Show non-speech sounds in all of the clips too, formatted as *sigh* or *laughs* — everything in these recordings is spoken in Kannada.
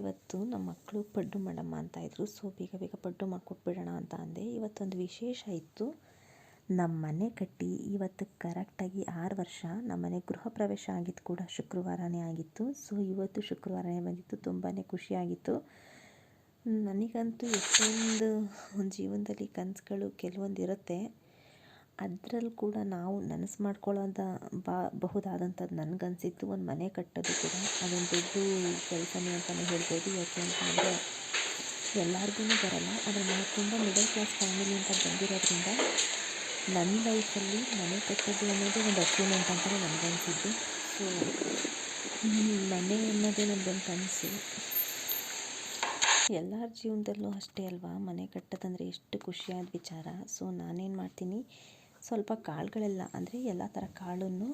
ಇವತ್ತು ನಮ್ಮ ಮಕ್ಕಳು ಪಡ್ಡು ಮಾಡಮ್ಮ ಅಂತ ಇದ್ರು. ಸೊ ಬೇಗ ಬೇಗ ಪಡ್ಡು ಮಾಡಿಕೊಟ್ಬಿಡೋಣ ಅಂತ ಅಂದೆ. ಇವತ್ತೊಂದು ವಿಶೇಷ ಇತ್ತು. ನಮ್ಮ ಮನೆ ಕಟ್ಟಿ ಇವತ್ತು ಕರೆಕ್ಟಾಗಿ ಆರು ವರ್ಷ ನಮ್ಮ ಮನೆ ಗೃಹ ಪ್ರವೇಶ ಆಗಿದ್ದು ಕೂಡ. ಶುಕ್ರವಾರನೇ ಆಗಿತ್ತು. ಸೊ ಇವತ್ತು ಶುಕ್ರವಾರನೇ ಬಂದಿತ್ತು. ತುಂಬಾ ಖುಷಿಯಾಗಿತ್ತು ನನಗಂತೂ ಎಷ್ಟೊಂದು ಜೀವನದಲ್ಲಿ ಕನಸುಗಳು ಕೆಲವೊಂದು ಇರುತ್ತೆ ಅದರಲ್ಲಿ ಕೂಡ ನಾವು ನನಸು ಮಾಡ್ಕೊಳ್ಳೋದ ಬಾ ಬಹುದಾದಂಥದ್ದು ನನಗನ್ಸಿದ್ದು ಒಂದು ಮನೆ ಕಟ್ಟೋದು ಕೂಡ ಅದೊಂದು ದೊಡ್ಡ ಕೆಲಸನೇ ಅಂತಲೇ ಹೇಳ್ಬೋದು. ಯಾಕೆ ಅಂತಂದರೆ ಎಲ್ಲರಿಗೂ ಬರಲ್ಲ. ಆದರೆ ನಾವು ತುಂಬ ಮಿಡಲ್ ಕ್ಲಾಸ್ ಫ್ಯಾಮಿಲಿ ಅಂತ ಬಂದಿರೋದ್ರಿಂದ ನನ್ನ ಲೈಫಲ್ಲಿ ಮನೆ ಕಟ್ಟೋದು ಅನ್ನೋದು ಒಂದು ಅಚೀವ್ಮೆಂಟ್ ಅಂತಲೇ ನನಗನ್ಸಿದ್ದು. ಸೊ ಮನೆ ಅನ್ನೋದೇ ನನ್ನದೊಂದು ಕನಸು. ಎಲ್ಲರ ಜೀವನದಲ್ಲೂ ಅಷ್ಟೇ ಅಲ್ವಾ? ಮನೆ ಕಟ್ಟೋದಂದರೆ ಎಷ್ಟು ಖುಷಿಯಾದ ವಿಚಾರ. ಸೊ ನಾನೇನು ಮಾಡ್ತೀನಿ? ಸ್ವಲ್ಪ ಕಾಳುಗಳೆಲ್ಲ, ಅಂದರೆ ಎಲ್ಲ ಥರ ಕಾಳನ್ನು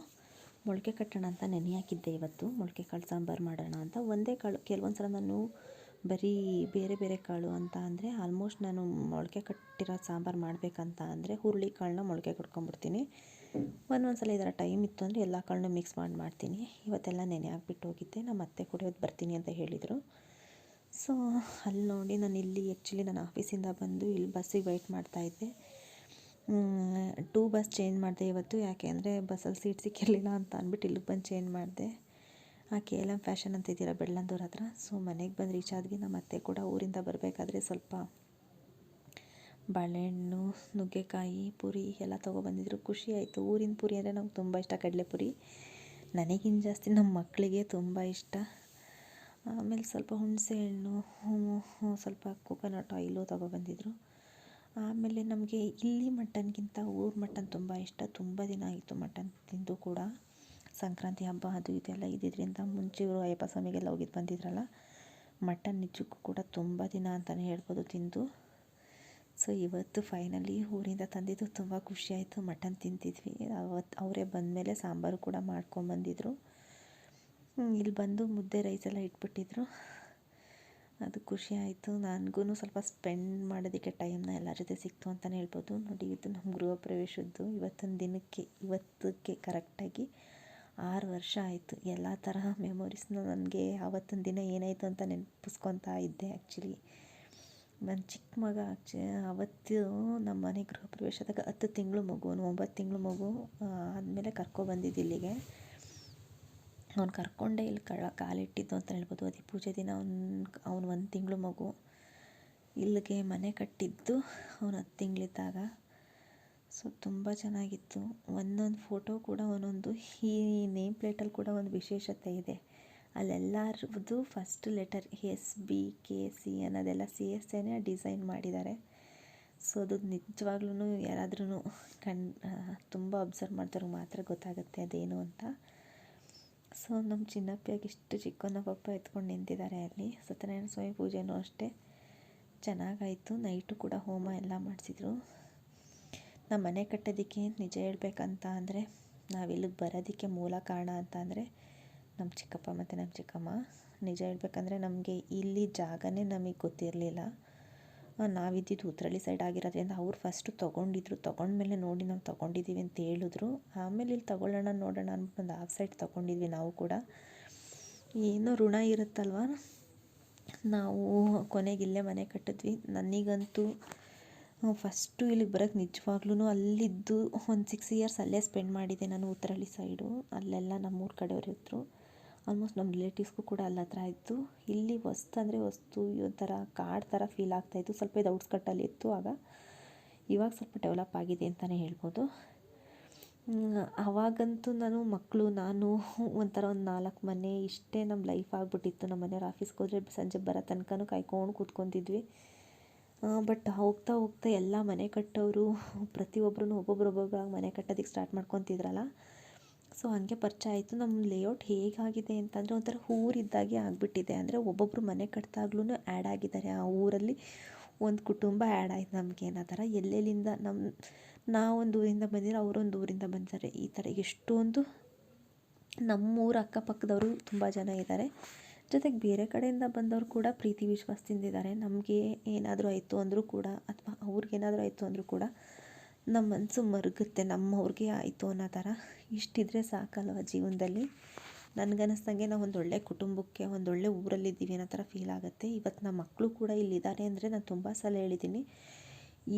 ಮೊಳಕೆ ಕಟ್ಟೋಣ ಅಂತ ನೆನೆ ಹಾಕಿದ್ದೆ ಇವತ್ತು. ಮೊಳಕೆ ಕಾಳು, ಸಾಂಬಾರು ಮಾಡೋಣ ಅಂತ. ಒಂದೇ ಕಾಳು ಕೆಲವೊಂದು ಸಲ ನಾನು ಬರೀ ಬೇರೆ ಬೇರೆ ಕಾಳು ಅಂತ ಅಂದರೆ ಆಲ್ಮೋಸ್ಟ್ ನಾನು ಮೊಳಕೆ ಕಟ್ಟಿರೋ ಸಾಂಬಾರು ಮಾಡಬೇಕಂತ ಅಂದರೆ ಹುರುಳಿ ಕಾಳನ್ನ ಮೊಳಕೆ ಕಟ್ಕೊಂಡ್ಬಿಡ್ತೀನಿ. ಒಂದೊಂದು ಸಲ ಇದರ ಟೈಮ್ ಇತ್ತು ಅಂದರೆ ಎಲ್ಲ ಕಾಳನ್ನೂ ಮಿಕ್ಸ್ ಮಾಡಿ ಮಾಡ್ತೀನಿ. ಇವತ್ತೆಲ್ಲ ನೆನೆ ಹಾಕ್ಬಿಟ್ಟು ಹೋಗಿದ್ದೆ. ನಮ್ಮ ಅತ್ತೆ ಕೂಡ ಬರ್ತೀನಿ ಅಂತ ಹೇಳಿದರು. ಸೊ ಅಲ್ಲಿ ನೋಡಿ ನಾನು ಇಲ್ಲಿ ಆ್ಯಕ್ಚುಲಿ ನಾನು ಆಫೀಸಿಂದ ಬಂದು ಇಲ್ಲಿ ಬಸ್ಸಿಗೆ ವೆಯ್ಟ್ ಮಾಡ್ತಾಯಿದ್ದೆ ಟೂ ಬಸ್ ಚೇಂಜ್ ಮಾಡಿದೆ ಇವತ್ತು, ಯಾಕೆ ಅಂದರೆ ಬಸ್ಸಲ್ಲಿ ಸೀಟ್ ಸಿಕ್ಕಿರಲಿಲ್ಲ ಅಂತ ಅಂದ್ಬಿಟ್ಟು ಇಲ್ಲಿಗೆ ಬಂದು ಚೇಂಜ್ ಮಾಡಿದೆ. ಆ ಕೆ ಎಲ್ ಎಂ ಫ್ಯಾಷನ್ ಅಂತ ಇದ್ದೀರಾ ಬೆಳ್ಳಂದೂರ ಹತ್ರ, ಸೊ ಮನೆಗೆ ಬಂದು ರೀಚ್ ಆದ್ವಿ. ನಮ್ಮ ಅತ್ತೆ ಕೂಡ ಊರಿಂದ ಬರಬೇಕಾದ್ರೆ ಸ್ವಲ್ಪ ಬಾಳೆಹಣ್ಣು, ನುಗ್ಗೆಕಾಯಿ, ಪುರಿ ಎಲ್ಲ ತೊಗೊಬಂದಿದ್ರು. ಖುಷಿ ಆಯಿತು. ಊರಿನ ಪುರಿ ಅಂದರೆ ನಮ್ಗೆ ತುಂಬ ಇಷ್ಟ ಕಡಲೆಪುರಿ ನನಗಿಂತ ಜಾಸ್ತಿ ನಮ್ಮ ಮಕ್ಕಳಿಗೆ ತುಂಬ ಇಷ್ಟ. ಆಮೇಲೆ ಸ್ವಲ್ಪ ಹುಣಸೆ ಹಣ್ಣು ಸ್ವಲ್ಪ ಕೊಕೊನಟ್ ಆಯಿಲು ತೊಗೊಬಂದಿದ್ರು. ಆಮೇಲೆ ನಮಗೆ ಇಲ್ಲಿ ಮಟನ್ಗಿಂತ ಊರು ಮಟನ್ ತುಂಬ ಇಷ್ಟ. ತುಂಬ ದಿನ ಆಯಿತು ಮಟನ್ ತಿಂದು ಕೂಡ. ಸಂಕ್ರಾಂತಿ ಹಬ್ಬ ಅದು ಇದೆಲ್ಲ ಇದ್ದಿದ್ದರಿಂದ ಮುಂಚೆ ಇವರು ಅಯ್ಯಪ್ಪ ಸ್ವಾಮಿಗೆಲ್ಲ ಹೋಗಿದ್ದು ಬಂದಿದ್ರಲ್ಲ, ಮಟನ್ ನಿಜಕ್ಕೂ ಕೂಡ ತುಂಬ ದಿನ ಅಂತಲೇ ಹೇಳ್ಬೋದು ತಿಂದು. ಸೊ ಇವತ್ತು ಫೈನಲಿ ಊರಿಂದ ತಂದಿದ್ದು ತುಂಬ ಖುಷಿಯಾಯಿತು ಮಟನ್ ತಿಂತಿದ್ವಿ. ಅವತ್ತು ಅವರೇ ಬಂದಮೇಲೆ ಸಾಂಬಾರು ಕೂಡ ಮಾಡ್ಕೊಂಬಂದಿದ್ರು. ಇಲ್ಲಿ ಬಂದು ಮುದ್ದೆ ರೈಸ್ ಎಲ್ಲ ಇಟ್ಬಿಟ್ಟಿದ್ರು. ಅದು ಖುಷಿ ಆಯಿತು. ನನಗೂ ಸ್ವಲ್ಪ ಸ್ಪೆಂಡ್ ಮಾಡೋದಕ್ಕೆ ಟೈಮ್ನ ಎಲ್ಲರ ಜೊತೆ ಸಿಕ್ತು ಅಂತಲೇ ಹೇಳ್ಬೋದು. ನೋಡಿ, ಇದು ನಮ್ಮ ಗೃಹ ಪ್ರವೇಶದ್ದು. ಇವತ್ತೊಂದು ದಿನಕ್ಕೆ, ಇವತ್ತಕ್ಕೆ ಕರೆಕ್ಟಾಗಿ ಆರು ವರ್ಷ ಆಯಿತು. ಎಲ್ಲ ತರಹ ಮೆಮೊರೀಸ್ನ ನನಗೆ ಆವತ್ತಿನ ದಿನ ಏನಾಯಿತು ಅಂತ ನೆನಪಿಸ್ಕೊತಾ ಇದ್ದೆ ಆ್ಯಕ್ಚುಲಿ ನನ್ನ ಚಿಕ್ಕ ಮಗ ಆ್ಯಕ್ಚು ಅವತ್ತು ನಮ್ಮ ಮನೆ ಗೃಹ ಪ್ರವೇಶದಾಗ ಹತ್ತು ತಿಂಗಳು ಮಗು ಒಂಬತ್ತು ತಿಂಗಳು ಮಗು ಆದಮೇಲೆ ಕರ್ಕೊಬಂದಿದ್ದು ಇಲ್ಲಿಗೆ. ಅವ್ನು ಕರ್ಕೊಂಡೇ ಇಲ್ಲಿ ಕಳ, ಕಾಲಿಟ್ಟಿದ್ದು ಅಂತ ಹೇಳ್ಬೋದು. ಅದೇ ಪೂಜೆ ದಿನ ಅವ್ನು ಅವ್ನು ಒಂದು ತಿಂಗಳು ಮಗು ಇಲ್ಲಿಗೆ ಮನೆ ಕಟ್ಟಿದ್ದು ಅವ್ನು ಹತ್ತು ತಿಂಗಳಿದ್ದಾಗ. ಸೊ ತುಂಬ ಚೆನ್ನಾಗಿತ್ತು. ಒಂದೊಂದು ಫೋಟೋ ಕೂಡ ಒಂದೊಂದು, ಈ ನೇಮ್ ಪ್ಲೇಟಲ್ಲಿ ಕೂಡ ಒಂದು ವಿಶೇಷತೆ ಇದೆ. ಅಲ್ಲೆಲ್ಲರದ್ದು first letter S B K C ಅನ್ನೋದೆಲ್ಲ ಸಿ ಎಸ್ ಎನೇ ಡಿಸೈನ್ ಮಾಡಿದ್ದಾರೆ. ಸೊ ಅದು ನಿಜವಾಗ್ಲೂ ಯಾರಾದ್ರೂ ಕಣ್ ತುಂಬ ಅಬ್ಸರ್ವ್ ಮಾಡಿದವ್ರಿಗೆ ಮಾತ್ರ ಗೊತ್ತಾಗುತ್ತೆ ಅದೇನು ಅಂತ. ಸೊ ನಮ್ಮ ಚಿನ್ನಪ್ಪಿಯಾಗಿ ಇಷ್ಟು ಚಿಕ್ಕನ ಪಾಪ ಎತ್ಕೊಂಡು ನಿಂತಿದ್ದಾರೆ ಅಲ್ಲಿ. ಸತ್ಯನಾರಾಯಣ ಸ್ವಾಮಿ ಪೂಜೆನೂ ಅಷ್ಟೇ. ಚೆನ್ನಾಗಾಯಿತು. ನೈಟು ಕೂಡ ಹೋಮ ಎಲ್ಲ ಮಾಡಿಸಿದ್ರು. ನಮ್ಮ ಮನೆ ಕಟ್ಟೋದಕ್ಕೆ ನಿಜ ಹೇಳ್ಬೇಕಂತ ಅಂದರೆ ನಾವಿಲ್ಲಿಗೆ ಬರೋದಕ್ಕೆ ಮೂಲ ಕಾರಣ ಅಂತ ಅಂದರೆ ನಮ್ಮ ಚಿಕ್ಕಪ್ಪ ಮತ್ತು ನಮ್ಮ ಚಿಕ್ಕಮ್ಮ. ನಿಜ ಹೇಳ್ಬೇಕಂದ್ರೆ ನಮಗೆ ಇಲ್ಲಿ ಜಾಗನೇ ನಮಗೆ ಗೊತ್ತಿರಲಿಲ್ಲ. ನಾವಿದ್ದಿದ್ದು ಉತ್ತರಳ್ಳಿ ಸೈಡ್ ಆಗಿರೋದ್ರಿಂದ ಅವ್ರು ಫಸ್ಟು ತೊಗೊಂಡಿದ್ರು. ತೊಗೊಂಡ್ಮೇಲೆ ನೋಡಿ ನಾವು ತೊಗೊಂಡಿದ್ದೀವಿ ಅಂತ ಹೇಳಿದ್ರು. ಆಮೇಲೆ ಇಲ್ಲಿ ತೊಗೊಳ್ಳೋಣ ನೋಡೋಣ ಒಂದು ಆಫ್ ಸೈಡ್ ತೊಗೊಂಡಿದ್ವಿ ನಾವು ಕೂಡ. ಏನೋ ಋಣ ಇರುತ್ತಲ್ವ? ನಾವು ಕೊನೆಗೆ ಇಲ್ಲೇ ಮನೆ ಕಟ್ಟಿದ್ವಿ. ನನಗಂತೂ ಫಸ್ಟು ಇಲ್ಲಿಗೆ ಬರೋಕ್ಕೆ ನಿಜವಾಗ್ಲೂ ಅಲ್ಲಿದ್ದು ಒಂದು ಸಿಕ್ಸ್ ಇಯರ್ಸ್ ಅಲ್ಲೇ ಸ್ಪೆಂಡ್ ಮಾಡಿದೆ ನಾನು ಉತ್ತರಳ್ಳಿ ಸೈಡು ಅಲ್ಲೆಲ್ಲ ನಮ್ಮೂರು ಕಡೆಯವ್ರು ಇದ್ದರು ಆಲ್ಮೋಸ್ಟ್ ನಮ್ಮ ರಿಲೇಟಿವ್ಸ್ಗೂ ಕೂಡ ಅಲ್ಲಿ ಹತ್ರ ಇತ್ತು. ಇಲ್ಲಿ ಹೊಸ್ತು ಅಂದರೆ ವಸ್ತು, ಒಂಥರ ಕಾಡು ಥರ ಫೀಲ್ ಆಗ್ತಾಯಿತ್ತು ಸ್ವಲ್ಪ ಇದು ಔಟ್ಸ್ಕಟ್ಟಲ್ಲಿ ಇತ್ತು ಆಗ. ಇವಾಗ ಸ್ವಲ್ಪ ಡೆವಲಪ್ ಆಗಿದೆ ಅಂತಲೇ ಹೇಳ್ಬೋದು. ಆವಾಗಂತೂ ನಾನು ಮಕ್ಕಳು ನಾನು ಒಂಥರ ಒಂದು ನಾಲ್ಕು ಮನೆ ಇಷ್ಟೇ ನಮ್ಮ ಲೈಫ್ ಆಗಿಬಿಟ್ಟಿತ್ತು. ನಮ್ಮ ಮನೆಯವ್ರು ಆಫೀಸ್ಗೆ ಹೋದರೆ ಸಂಜೆ ಬರೋ ತನಕನೂ ಕಾಯ್ಕೊಂಡು ಕೂತ್ಕೊತಿದ್ವಿ. ಬಟ್ ಹೋಗ್ತಾ ಹೋಗ್ತಾ ಎಲ್ಲ ಮನೆ ಕಟ್ಟೋರು ಪ್ರತಿಯೊಬ್ಬರೂ ಒಬ್ಬೊಬ್ರು ಒಬ್ಬೊಬ್ಬರಾಗಿ ಮನೆ ಕಟ್ಟೋದಕ್ಕೆ ಸ್ಟಾರ್ಟ್ ಮಾಡ್ಕೊತಿದ್ರಲ್ಲ. ಸೊ ಹಾಗೆ ಪರಿಚಯ ಆಯಿತು ನಮ್ಮ ಲೇಔಟ್ ಹೇಗಾಗಿದೆ ಅಂತಂದರೆ ಒಂಥರ ಊರಿದ್ದಾಗೆ ಆಗಿಬಿಟ್ಟಿದೆ. ಅಂದರೆ ಒಬ್ಬೊಬ್ಬರು ಮನೆ ಕಟ್ದಾಗ್ಲೂ ಆ್ಯಡ್ ಆಗಿದ್ದಾರೆ. ಆ ಊರಲ್ಲಿ ಒಂದು ಕುಟುಂಬ ಆ್ಯಡ್ ಆಯ್ತು ನಮಗೆ ಆ ಥರ. ಎಲ್ಲೆಲ್ಲಿಂದ ನಮ್ಮ ನಾವೊಂದು ಊರಿಂದ ಬಂದಿರೋ ಅವರೊಂದು ಊರಿಂದ ಬಂದಿದ್ದಾರೆ. ಈ ಥರ ಎಷ್ಟೊಂದು ನಮ್ಮೂರ ಅಕ್ಕಪಕ್ಕದವರು ತುಂಬ ಜನ ಇದ್ದಾರೆ. ಜೊತೆಗೆ ಬೇರೆ ಕಡೆಯಿಂದ ಬಂದವರು ಕೂಡ ಪ್ರೀತಿ ವಿಶ್ವಾಸದಿಂದ ಇದ್ದಾರೆ. ನಮಗೆ ಏನಾದರೂ ಆಯಿತು ಅಂದರೂ ಕೂಡ, ಅಥವಾ ಅವ್ರಿಗೇನಾದರೂ ಆಯಿತು ಅಂದರೂ ಕೂಡ ನಮ್ಮ ಮನಸ್ಸು ಮರುಗುತ್ತೆ, ನಮ್ಮವ್ರಿಗೆ ಆಯಿತು ಅನ್ನೋ ಥರ ಇಷ್ಟಿದ್ರೆ ಸಾಕಲ್ವ ಜೀವನದಲ್ಲಿ. ನನಗನ್ನಿಸ್ದಂಗೆ ನಾವು ಒಂದು ಒಳ್ಳೆ ಕುಟುಂಬಕ್ಕೆ ಒಂದು ಊರಲ್ಲಿದ್ದೀವಿ ಅನ್ನೋ ಥರ ಫೀಲ್ ಆಗುತ್ತೆ. ಇವತ್ತು ನಮ್ಮ ಮಕ್ಕಳು ಕೂಡ ಇಲ್ಲಿದ್ದಾರೆ ಅಂದರೆ ನಾನು ತುಂಬ ಸಲ ಹೇಳಿದ್ದೀನಿ.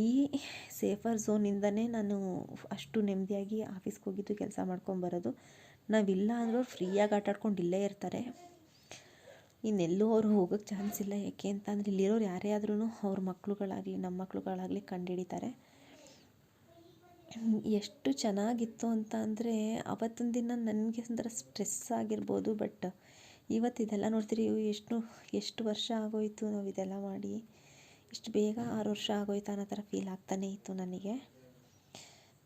ಈ ಸೇಫರ್ ಝೋನಿಂದನೇ ನಾನು ಅಷ್ಟು ನೆಮ್ಮದಿಯಾಗಿ ಆಫೀಸ್ಗೆ ಹೋಗಿದ್ದು, ಕೆಲಸ ಮಾಡ್ಕೊಂಬರೋದು ನಾವಿಲ್ಲ ಅಂದರೂ ಫ್ರೀಯಾಗಿ ಆಟಾಡ್ಕೊಂಡು ಇಲ್ಲೇ ಇರ್ತಾರೆ. ಇನ್ನೆಲ್ಲೂ ಅವರು ಹೋಗೋಕ್ಕೆ ಚಾನ್ಸ್ ಇಲ್ಲ. ಯಾಕೆ ಅಂತ ಅಂದರೆ ಇಲ್ಲಿರೋರು ಯಾರೇ ಆದ್ರೂ ಅವ್ರ ಮಕ್ಕಳುಗಳಾಗಲಿ ನಮ್ಮ ಮಕ್ಳುಗಳಾಗಲಿ ಕಂಡುಹಿಡಿತಾರೆ ಎಷ್ಟು ಚೆನ್ನಾಗಿತ್ತು ಅಂತ ಅಂದರೆ ಅವತ್ತಿನ ದಿನ ನನಗೆ ಒಂಥರ ಸ್ಟ್ರೆಸ್ ಆಗಿರ್ಬೋದು ಬಟ್ ಇವತ್ತು ಇದೆಲ್ಲ ನೋಡ್ತೀರಿ ಎಷ್ಟು ಎಷ್ಟು ವರ್ಷ ಆಗೋಯಿತು ನಾವು ಇದೆಲ್ಲ ಮಾಡಿ. ಇಷ್ಟು ಬೇಗ ಆರು ವರ್ಷ ಆಗೋಯ್ತು ಅನ್ನೋ ಥರ ಫೀಲ್ ಆಗ್ತಾನೇ ಇತ್ತು ನನಗೆ.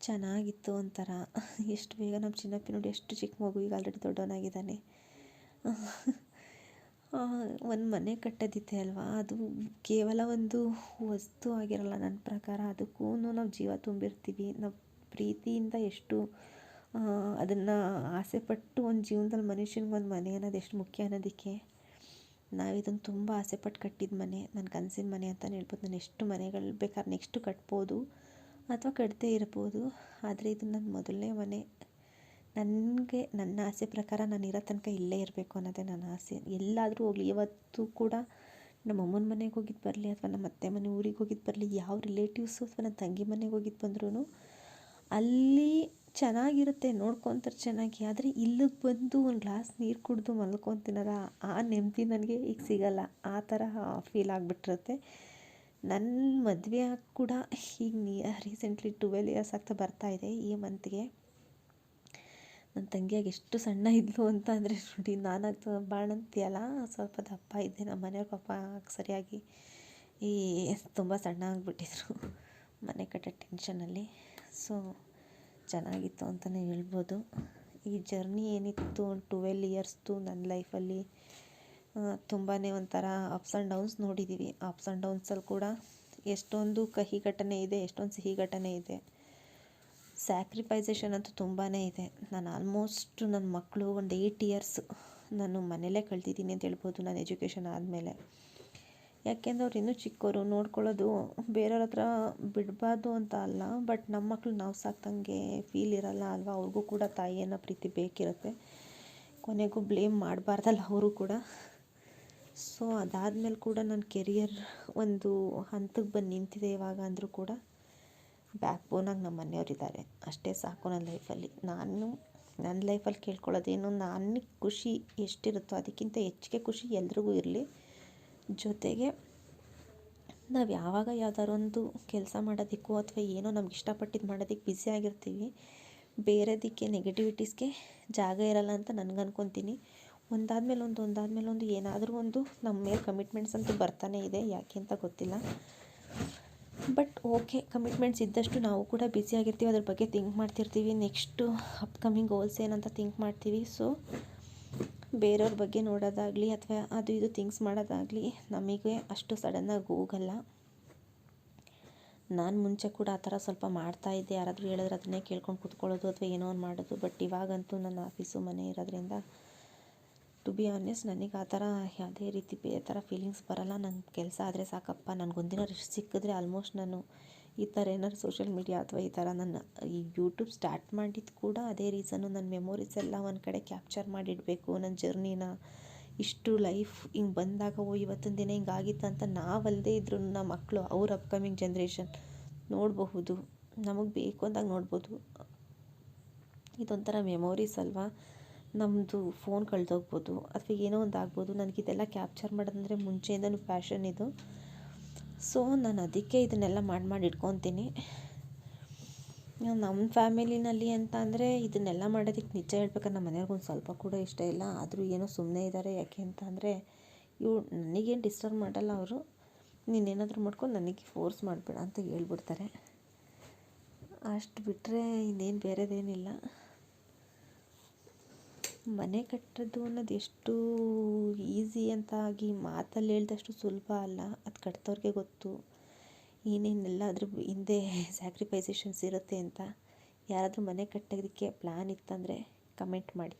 ಚೆನ್ನಾಗಿತ್ತು ಒಂಥರ. *laughs* ಎಷ್ಟು ಬೇಗ ನಮ್ಮ ಚಿನ್ನಪ್ಪಿ ನೋಡಿ ಎಷ್ಟು ಚಿಕ್ಕ ಮಗು ಈಗ ಆಲ್ರೆಡಿ ದೊಡ್ಡವನಾಗಿದ್ದಾನೆ. ಒಂದು ಮನೆ ಕಟ್ಟೋದಿದೆ ಅಲ್ವಾ? ಅದು ಕೇವಲ ಒಂದು ವಸ್ತು ಆಗಿರಲ್ಲ ನನ್ನ ಪ್ರಕಾರ. ಅದಕ್ಕೂ ನಾವು ಜೀವ ತುಂಬಿರ್ತೀವಿ. ನಾವು ಪ್ರೀತಿಯಿಂದ ಎಷ್ಟು ಅದನ್ನು ಆಸೆಪಟ್ಟು ಒಂದು ಜೀವನದಲ್ಲಿ ಮನುಷ್ಯನಿಗೆ ಒಂದು ಮನೆ ಅನ್ನೋದು ಎಷ್ಟು ಮುಖ್ಯ ಅನ್ನೋದಕ್ಕೆ ನಾವು ಇದನ್ನು ತುಂಬ ಆಸೆಪಟ್ಟು ಕಟ್ಟಿದ ಮನೆ ನನ್ನ ಕನಸಿನ ಮನೆ ಅಂತಲೇ ಹೇಳ್ಬೋದು. ನಾನು ಎಷ್ಟು ಮನೆಗಳು ಬೇಕಾದ್ರೆ ನೆಕ್ಸ್ಟು ಕಟ್ಬೋದು ಅಥವಾ ಕಟ್ಟದೇ ಇರ್ಬೋದು. ಆದರೆ ಇದು ನನ್ನ ಮೊದಲನೇ ಮನೆ. ನನಗೆ ನನ್ನ ಆಸೆ ಪ್ರಕಾರ ನಾನು ಇರೋ ತನಕ ಇಲ್ಲೇ ಇರಬೇಕು ಅನ್ನೋದೇ ನನ್ನ ಆಸೆ. ಎಲ್ಲಾದರೂ ಹೋಗಲಿ. ಇವತ್ತು ಕೂಡ ನಮ್ಮ ಅಮ್ಮನ ಮನೆಗೆ ಹೋಗಿದ್ದು ಬರಲಿ ಅಥವಾ ನಮ್ಮ ಅತ್ತೆ ಮನೆ ಊರಿಗೆ ಹೋಗಿದ್ದು ಬರಲಿ, ಯಾವ ರಿಲೇಟಿವ್ಸು ಅಥವಾ ನನ್ನ ತಂಗಿ ಮನೆಗೆ ಹೋಗಿದ್ದು ಬಂದ್ರೂ ಅಲ್ಲಿ ಚೆನ್ನಾಗಿರುತ್ತೆ, ನೋಡ್ಕೊತಾರೆ ಚೆನ್ನಾಗಿ. ಆದರೆ ಇಲ್ಲಿಗೆ ಬಂದು ಒಂದು ಗ್ಲಾಸ್ ನೀರು ಕುಡಿದು ಮಲ್ಕೊತೀನಲ್ಲ, ಆ ನೆಮ್ಮದಿ ನನಗೆ ಈಗ ಸಿಗಲ್ಲ. ಆ ಥರ ಫೀಲ್ ಆಗಿಬಿಟ್ಟಿರುತ್ತೆ. ನನ್ನ ಮದುವೆ ಆಗಿ ಕೂಡ ಈಗ ನೀ ರೀಸೆಂಟ್ಲಿ ಟ್ವೆಲ್ ಇಯರ್ಸ್ ಆಗ್ತಾ ಬರ್ತಾ ಇದೆ ಈ ಮಂತ್ಗೆ ನನ್ನ ತಂಗಿಯಾಗ ಎಷ್ಟು ಸಣ್ಣ ಇದ್ಲು ಅಂತ ಅಂದರೆ, ನೋಡಿ ನಾನಾಗ ಬಾಣಂತಿಯಲ್ಲ, ಸ್ವಲ್ಪ ದಪ್ಪ ಇದ್ದೆ ನಮ್ಮ ಮನೆಯವ್ರ ಪಾಪ ಸರಿಯಾಗಿ ಈ ತುಂಬ ಸಣ್ಣ ಆಗಿಬಿಟ್ಟಿದ್ರು ಮನೆ ಕಟ್ಟೋ ಟೆನ್ಷನಲ್ಲಿ ಸೊ ಚೆನ್ನಾಗಿತ್ತು ಅಂತಲೇ ಹೇಳ್ಬೋದು. ಈ ಜರ್ನಿ ಏನಿತ್ತು ಟ್ವೆಲ್ ಇಯರ್ಸ್ದು ನನ್ನ ಲೈಫಲ್ಲಿ ತುಂಬಾ ಒಂಥರ ಅಪ್ಸ್ ಆ್ಯಂಡ್ ಡೌನ್ಸ್ ನೋಡಿದ್ದೀವಿ ಅಪ್ಸ್ ಆ್ಯಂಡ್ ಡೌನ್ಸಲ್ಲಿ ಕೂಡ ಎಷ್ಟೊಂದು ಕಹಿ ಘಟನೆ ಇದೆ, ಎಷ್ಟೊಂದು ಸಿಹಿ ಘಟನೆ ಇದೆ. ಸ್ಯಾಕ್ರಿಫೈಸೇಷನ್ ಅಂತೂ ತುಂಬಾ ಇದೆ. ನಾನು ಆಲ್ಮೋಸ್ಟ್ ನನ್ನ ಮಕ್ಕಳು ಒಂದು ಏಯ್ಟ್ ಇಯರ್ಸ್ ನಾನು ಮನೆಯಲ್ಲೇ ಕಳ್ತಿದ್ದೀನಿ ಅಂತ ಹೇಳ್ಬೋದು ನಾನು ಎಜುಕೇಷನ್ ಆದಮೇಲೆ. ಯಾಕೆಂದ್ರೆ ಅವ್ರು ಇನ್ನೂ ಚಿಕ್ಕವರು ನೋಡ್ಕೊಳ್ಳೋದು ಬೇರೆಯವ್ರ ಹತ್ರ ಬಿಡಬಾರ್ದು ಅಂತ ಅಲ್ಲ ಬಟ್ ನಮ್ಮ ಮಕ್ಕಳು ನಾವು ಸಾಕ್ದಂಗೆ ಫೀಲ್ ಇರಲ್ಲ ಅಲ್ವಾ? ಅವ್ರಿಗೂ ಕೂಡ ತಾಯಿಯನ್ನು ಪ್ರೀತಿ ಬೇಕಿರುತ್ತೆ. ಕೊನೆಗೂ ಬ್ಲೇಮ್ ಮಾಡಬಾರ್ದಲ್ಲ ಅವರು ಕೂಡ. ಸೊ ಅದಾದಮೇಲೆ ಕೂಡ ನನ್ನ ಕೆರಿಯರ್ ಒಂದು ಹಂತಕ್ಕೆ ಬಂದು ನಿಂತಿದೆ ಇವಾಗ ಅಂದರೂ ಕೂಡ. ಬ್ಯಾಕ್ ಬೋನಾಗಿ ನಮ್ಮ ಮನೆಯವರಿದ್ದಾರೆ ಅಷ್ಟೇ ಸಾಕು ನನ್ನ ಲೈಫಲ್ಲಿ ನಾನು ನನ್ನ ಲೈಫಲ್ಲಿ ಕೇಳ್ಕೊಳ್ಳೋದೇನು ನನಗೆ ಖುಷಿ ಎಷ್ಟಿರುತ್ತೋ ಅದಕ್ಕಿಂತ ಹೆಚ್ಚಿಗೆ ಖುಷಿ ಎಲ್ರಿಗೂ ಇರಲಿ. ಜೊತೆಗೆ ನಾವು ಯಾವಾಗ ಯಾವ್ದಾರೊಂದು ಕೆಲಸ ಮಾಡೋದಕ್ಕೂ ಅಥವಾ ಏನೋ ನಮ್ಗೆ ಇಷ್ಟಪಟ್ಟಿದ್ದು ಮಾಡೋದಕ್ಕೆ ಬ್ಯುಸಿ ಆಗಿರ್ತೀವಿ, ಬೇರೆದಕ್ಕೆ ನೆಗೆಟಿವಿಟೀಸ್ಗೆ ಜಾಗ ಇರಲ್ಲ ಅಂತ ನನಗೆ ಅನ್ಕೊತೀನಿ. ಒಂದಾದ್ಮೇಲೆ ಒಂದು ಒಂದಾದ್ಮೇಲೆ ಒಂದು ಏನಾದರೂ ಒಂದು ನಮ್ಮ ಮೇಲೆ ಕಮಿಟ್ಮೆಂಟ್ಸ್ ಅಂತೂ ಬರ್ತಾನೆ ಇದೆ, ಯಾಕೆ ಅಂತ ಗೊತ್ತಿಲ್ಲ. ಬಟ್ ಓಕೆ ಕಮಿಟ್ಮೆಂಟ್ಸ್ ಇದ್ದಷ್ಟು ನಾವು ಕೂಡ ಆಗಿರ್ತೀವಿ, ಅದ್ರ ಬಗ್ಗೆ ಥಿಂಕ್ ಮಾಡ್ತಿರ್ತೀವಿ. ನೆಕ್ಸ್ಟು ಅಪ್ಕಮಿಂಗ್ ಗೋಲ್ಸ್ ಏನಂತ ಥಿಂಕ್ ಮಾಡ್ತೀವಿ. ಸೊ ಬೇರೆಯವ್ರ ಬಗ್ಗೆ ನೋಡೋದಾಗಲಿ ಅಥವಾ ಅದು ಇದು ಥಿಂಕ್ಸ್ ಮಾಡೋದಾಗಲಿ ನಮಗೆ ಅಷ್ಟು ಸಡನ್ನಾಗಿ ಹೋಗಲ್ಲ. ನಾನು ಮುಂಚೆ ಕೂಡ ಆ ಥರ ಸ್ವಲ್ಪ ಮಾಡ್ತಾ ಇದ್ದೆ. ಯಾರಾದರೂ ಹೇಳಿದ್ರೆ ಅದನ್ನೇ ಕೇಳ್ಕೊಂಡು ಕೂತ್ಕೊಳ್ಳೋದು ಅಥವಾ ಏನೋ ಒಂದು ಮಾಡೋದು. ಬಟ್ ಇವಾಗಂತೂ ನನ್ನ ಆಫೀಸು ಮನೆ ಇರೋದ್ರಿಂದ ಟು ಬಿ ಆನೆಸ್ಟ್ ನನಗೆ ಆ ಥರ ಯಾವುದೇ ರೀತಿ ಬೇರೆ ಥರ ಫೀಲಿಂಗ್ಸ್ ಬರೋಲ್ಲ. ನನ್ನ ಕೆಲಸ ಆದರೆ ಸಾಕಪ್ಪ. ನನಗೊಂದಿನ ರೆಸ್ಟ್ ಸಿಕ್ಕಿದ್ರೆ ಆಲ್ಮೋಸ್ಟ್ ನಾನು ಈ ಥರ ಏನಾದ್ರು ಸೋಷಿಯಲ್ ಮೀಡಿಯಾ ಅಥವಾ ಈ ಥರ ನನ್ನ ಈ ಯೂಟ್ಯೂಬ್ ಸ್ಟಾರ್ಟ್ ಮಾಡಿದ್ದು ಕೂಡ ಅದೇ ರೀಸನ್ನು ನನ್ನ ಮೆಮೊರೀಸ್ ಎಲ್ಲ ಒಂದು ಕಡೆ ಕ್ಯಾಪ್ಚರ್ ಮಾಡಿಡಬೇಕು. ನನ್ನ ಜರ್ನಿನ ಇಷ್ಟು ಲೈಫ್ ಹಿಂಗೆ ಬಂದಾಗ, ಓ, ಇವತ್ತಿನ ದಿನ ಹಿಂಗಾಗಿತ್ತು ಅಂತ ನಾವಲ್ಲದೆ ಇದ್ರೂ ನಮ್ಮ ಮಕ್ಕಳು ಅವ್ರ ಅಪ್ಕಮಿಂಗ್ ಜನ್ರೇಷನ್ ನೋಡಬಹುದು. ನಮಗೆ ಬೇಕು ಅಂದಾಗ ನೋಡ್ಬೋದು. ಇದೊಂಥರ ಮೆಮೊರೀಸ್ ಅಲ್ವಾ? ನಮ್ಮದು ಫೋನ್ ಕಳೆದೋಗ್ಬೋದು ಅಥವಾ ಏನೋ ಒಂದು ಆಗ್ಬೋದು ನನಗೆ ಇದೆಲ್ಲ ಕ್ಯಾಪ್ಚರ್ ಮಾಡೋದಂದರೆ ಮುಂಚೆಯಿಂದಲೂ ಫ್ಯಾಷನ್ ಇದು. ಸೊ ನಾನು ಅದಕ್ಕೆ ಇದನ್ನೆಲ್ಲ ಮಾಡಿ ಮಾಡಿ ಇಟ್ಕೊತೀನಿ. ನಮ್ಮ ಫ್ಯಾಮಿಲಿನಲ್ಲಿ ಅಂತ ಅಂದರೆ ಇದನ್ನೆಲ್ಲ ಮಾಡೋದಕ್ಕೆ ನಿಜ ಹೇಳ್ಬೇಕಾದ್ರೆ ನಮ್ಮ ಮನೆಯವ್ರಿಗೆ ಒಂದು ಸ್ವಲ್ಪ ಕೂಡ ಇಷ್ಟ ಇಲ್ಲ. ಆದರೂ ಏನೋ ಸುಮ್ಮನೆ ಇದ್ದಾರೆ ಯಾಕೆ ಅಂತ ಅಂದರೆ ಇವು ನನಗೇನು ಡಿಸ್ಟರ್ಬ್ ಮಾಡಲ್ಲ ಅವರು. ನೀನೇನಾದರೂ ಮಾಡ್ಕೊಂಡು ನನಗೆ ಫೋರ್ಸ್ ಮಾಡಬೇಡ ಅಂತ ಹೇಳ್ಬಿಡ್ತಾರೆ. ಅಷ್ಟು ಬಿಟ್ಟರೆ ಇನ್ನೇನು ಬೇರೆದೇನಿಲ್ಲ. ಮನೆ ಕಟ್ಟೋದು ಅನ್ನೋದು ಎಷ್ಟು ಈಸಿ ಅಂತ ಆಗಿ ಮಾತಲ್ಲಿ ಹೇಳಿದಷ್ಟು ಸುಲಭ ಅಲ್ಲ. ಅದು ಕಟ್ತವ್ರಿಗೆ ಗೊತ್ತು. ಏನೇನೆಲ್ಲ ಅದ್ರ ಹಿಂದೆ ಸ್ಯಾಕ್ರಿಫೈಸೇಷನ್ಸ್ ಇರುತ್ತೆ ಅಂತ. ಯಾರಾದರೂ ಮನೆ ಕಟ್ಟೋದಕ್ಕೆ ಪ್ಲ್ಯಾನ್ ಇತ್ತಂದರೆ ಕಮೆಂಟ್ ಮಾಡಿ.